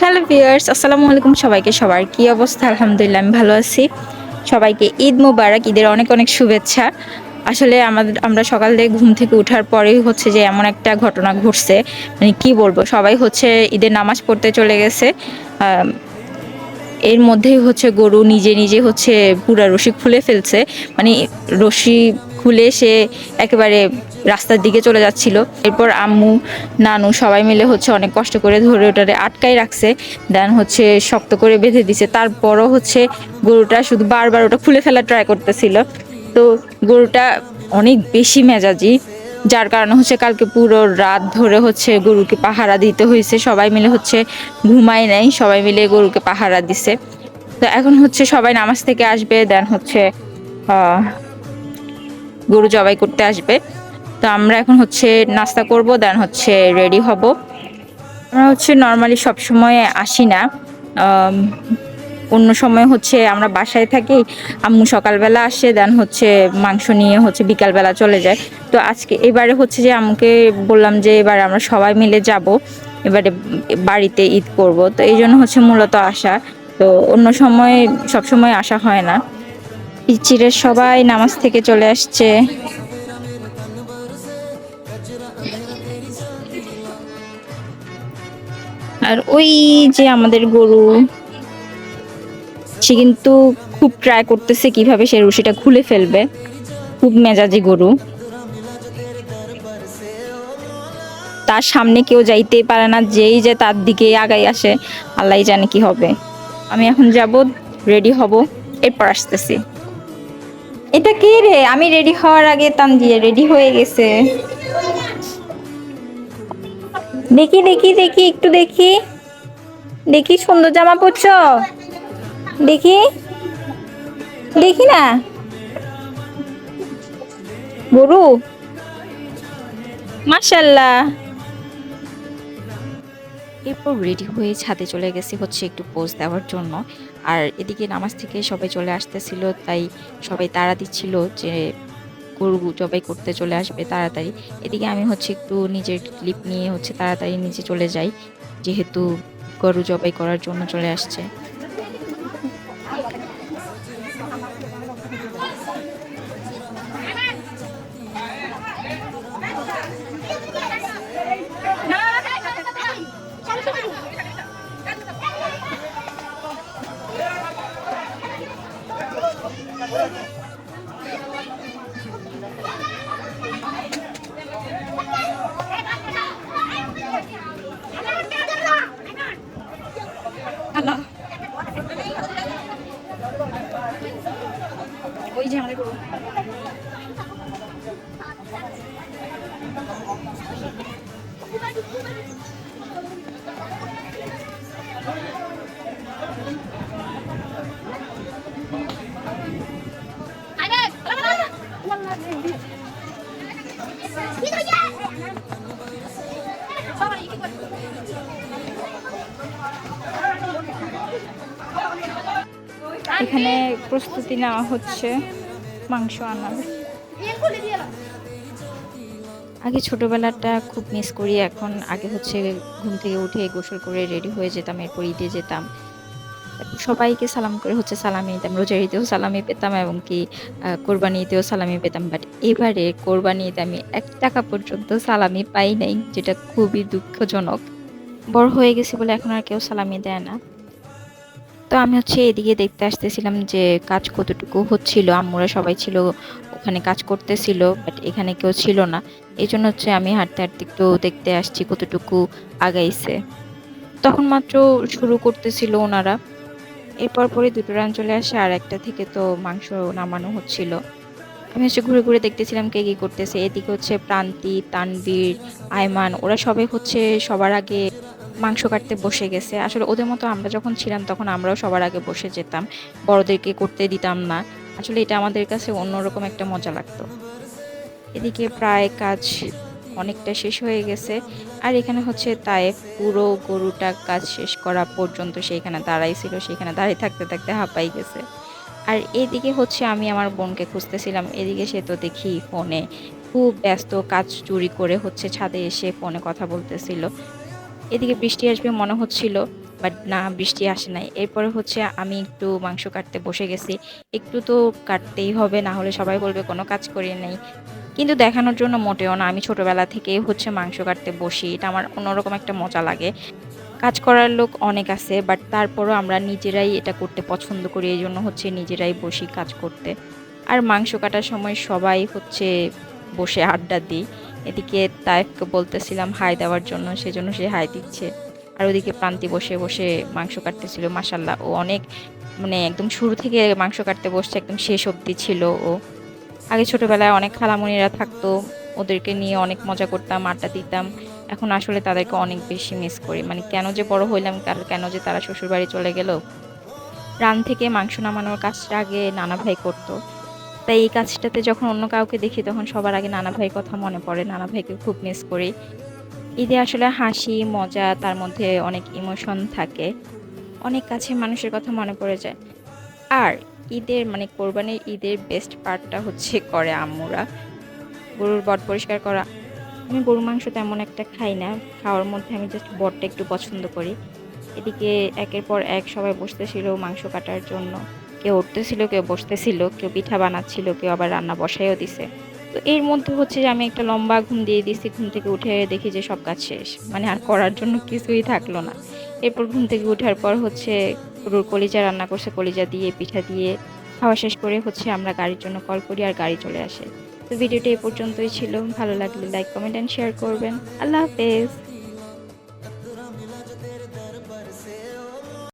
Hello viewers, আসসালামু আলাইকুম সবাইকে। সবার কি অবস্থা? আলহামদুলিল্লাহ, আমি ভালো আছি। সবাইকে ঈদ মোবারক, ঈদের অনেক অনেক শুভেচ্ছা। আসলে আমাদের, আমরা সকাল থেকে ঘুম থেকে ওঠার পরেই হচ্ছে যে এমন একটা ঘটনা ঘটছে। মানে কি বলব, সবাই হচ্ছে ঈদের নামাজ পড়তে চলে গেছে। এর মধ্যেই হচ্ছে গরু নিজে নিজে হচ্ছে পুরা রশি খুলে ফেলছে। মানে রশি খুলে সে একেবারে রাস্তার দিকে চলে যাচ্ছিল। এরপর আম্মু, নানু সবাই মিলে হচ্ছে অনেক কষ্ট করে ধরে ওটারে আটকাই রাখছে। দেন হচ্ছে শক্ত করে বেঁধে দিছে। তারপরও হচ্ছে গরুটা শুধু বারবার ওটা খুলে ফেলা ট্রাই করতেছিল। তো গরুটা অনেক বেশি মেজাজি, যার কারণে হচ্ছে কালকে পুরো রাত ধরে হচ্ছে গরুকে পাহারা দিতে হয়েছে। সবাই মিলে হচ্ছে ঘুমায় নাই, সবাই মিলে গরুকে পাহারা দিছে। তো এখন হচ্ছে সবাই নামাজ থেকে আসবে। দেন হচ্ছে গরু জবাই করতে আসবে। তো আমরা এখন হচ্ছে নাস্তা করব দেন হচ্ছে রেডি হব। আমরা হচ্ছে নর্মালি সব সময় আসি না। অন্য সময় হচ্ছে আমরা বাসায় থাকি, আম্মু সকালবেলা আসে দেন হচ্ছে মাংস নিয়ে হচ্ছে বিকালবেলা চলে যায়। তো আজকে এবারে হচ্ছে যে আম্মুকে বললাম যে এবার আমরা সবাই মিলে যাব, এবারে বাড়িতে ঈদ করব। তো এই জন্য হচ্ছে মূলত আসা। তো অন্য সময় সব সময় আসা হয় না। পিচিরের সবাই নামাজ থেকে চলে আসছে। আর ওই যে আমাদের গরু, সে কিন্তু খুব ট্রাই করতেছে কীভাবে সে রশিটা খুলে ফেলবে। খুব মেজাজি গরু। তার সামনে কেউ যাইতেই পারে না, যেই যে তার দিকে আগাই আসে আল্লাহ জানে কি হবে। আমি এখন যাব রেডি হব, এরপর আসতেছি। এটা কি রে? আমি রেডি হওয়ার আগে তান দিয়ে রেডি হয়ে গেছে। দেখি দেখি দেখি, একটু দেখি। দেখি, সুন্দর জামা পরছ? দেখি। দেখি না। গরু মাশাল্লাহ। এরপর রেডি হয়ে ছাদে চলে গেছি হচ্ছে একটু পোজ দেওয়ার জন্য। আর এদিকে নামাজ থেকে সবাই চলে আসতেছিল, তাই সবাই তাড়া দিচ্ছিল যে গরু জবাই করতে চলে আসবে তাড়াতাড়ি। এদিকে আমি হচ্ছে একটু নিজের ক্লিপ নিয়ে হচ্ছে তাড়াতাড়ি নিচে চলে যাই, যেহেতু গরু জবাই করার জন্য চলে আসছে। ওই যে আমাদের গরু এখানে প্রস্তুতি নেওয়া হচ্ছে মাংস আনার। আগে ছোটবেলাটা খুব মিস করি, এখন আগে হচ্ছে ঘুম থেকে উঠে গোসল করে রেডি হয়ে যেতাম, এরপর ঈদে যেতাম। সবাইকে সালাম করে হচ্ছে সালামি দিতাম রোজার ঈদেও সালামি পেতাম এবং কি কোরবানি ঈদেও সালামি পেতাম। বাট এবারে কোরবানি ঈদে আমি এক টাকা পর্যন্ত সালামি পাই নাই, যেটা খুবই দুঃখজনক। বড় হয়ে গেছি বলে এখন আর কেউ সালামি দেয় না। তো আমি হচ্ছে এদিকে দেখতে আসতেছিলাম যে কাজ কতটুকু হচ্ছিল, আম্মুরা সবাই ছিল, ওখানে কাজ করতেছিল বাট এখানে কেউ ছিল না। এই জন্য হচ্ছে আমি হাঁটতে হাঁটতে একটু দেখতে আসছি কতটুকু আগাইছে। তখন মাত্র শুরু করতেছিল ওনারা। এরপর পরে দুটো রান চলে আসে আর একটা থেকে তো মাংস নামানো হচ্ছিল। আমি হচ্ছে ঘুরে ঘুরে দেখতেছিলাম কে কি করতেছে। এদিকে হচ্ছে প্রান্তি তানবীর আয়মান, ওরা সবাই হচ্ছে সবার আগে মাংস কাটতে বসে গেছে। আসলে ওদের মতো আমরা যখন ছিলাম, তখন আমরাও সবার আগে বসে যেতাম। বড়দেরকে করতে দিতাম না। আসলে এটা আমাদের কাছে অন্যরকম একটা মজা লাগতো। এদিকে প্রায় কাজ অনেকটা শেষ হয়ে গেছে। আর এখানে হচ্ছে তায়েফ পুরো গরুটা কাজ শেষ করা পর্যন্ত সেইখানে দাঁড়াই ছিল। দাঁড়িয়ে থাকতে থাকতে হাঁপাই গেছে। আর এদিকে হচ্ছে আমি আমার বোনকে খুঁজতেছিলাম। এদিকে সে তো দেখি ফোনে খুব ব্যস্ত কাজ চুরি করে হচ্ছে ছাদে এসে ফোনে কথা বলতেছিল। এদিকে বৃষ্টি আসবে মনে হচ্ছিল বাট না, বৃষ্টি আসে নাই। এরপরে হচ্ছে আমি একটু মাংস কাটতে বসে গেছি। একটু তো কাটতেই হবে, না হলে সবাই বলবে কোনো কাজ করি নাই। কিন্তু দেখানোর জন্য মোটেও না, আমি ছোটবেলা থেকে হচ্ছে মাংস কাটতে বসি। এটা আমার অন্যরকম একটা মজা লাগে। কাজ করার লোক অনেক আছে বাট তারপরও আমরা নিজেরাই এটা করতে পছন্দ করি, এই জন্য হচ্ছে নিজেরাই বসি কাজ করতে। আর মাংস কাটার সময় সবাই হচ্ছে বসে আড্ডা দিই। এদিকে তাইফকে বলতেছিলাম হাই দেওয়ার জন্য, সেজন্য সে হাই দিচ্ছে। আর ওদিকে প্রান্তি বসে বসে মাংস কাটতেছিল মাসাল্লাহ ও অনেক মানে একদম শুরু থেকে মাংস কাটতে বসছে, একদম শেষ অবধি ছিল ও। আগে ছোটোবেলায় অনেক খালামণিরা থাকতো, ওদেরকে নিয়ে অনেক মজা করতাম, আড্ডা দিতাম। এখন আসলে তাদেরকে অনেক বেশি মিস করি। মানে কেন যে বড় হইলাম কেন যে তারা শ্বশুরবাড়ি চলে গেল? রান থেকে মাংস নামানোর কাজটা আগে নানা ভাই করতো। তাই এই কাজটাতে যখন অন্য কাউকে দেখি, তখন সবার আগে নানা ভাইয়ের কথা মনে পড়ে, নানা ভাইকে খুব মিস করি। ঈদে আসলে হাসি, মজা, তার মধ্যে অনেক ইমোশন থাকে। অনেক কাছে মানুষের কথা মনে পড়ে যায়। আর ঈদের মানে কোরবানির ঈদের বেস্ট পার্টটা হচ্ছে করে আম্মুরা। গরুর বট পরিষ্কার করা। আমি গরু মাংস তেমন একটা খাই না। খাওয়ার মধ্যে আমি জাস্ট বটটা একটু পছন্দ করি। এদিকে একের পর এক সবাই বসতেছিল মাংস কাটার জন্য। কেউ উঠতেছিল কেউ বসতেছিল কেউ পিঠা বানাচ্ছিল কেউ আবার রান্না বসাইও দিছে। তো এর মধ্যে হচ্ছে যে আমি একটা লম্বা ঘুম দিয়ে দিছি, ঘুম থেকে উঠে দেখি যে সব কাজ শেষ। মানে আর করার জন্য কিছুই থাকল না। এরপর ঘুম থেকে ওঠার পর হচ্ছে গরুর কলিজা রান্না করছে, কলিজা দিয়ে, পিঠা দিয়ে। খাওয়া শেষ করে হচ্ছে আমরা গাড়ির জন্য কল করি আর গাড়ি চলে আসে। তো ভিডিওটি এ পর্যন্তই ছিল। ভালো লাগলে লাইক কমেন্ট অ্যান্ড শেয়ার করবেন। আল্লাহ হাফেজ।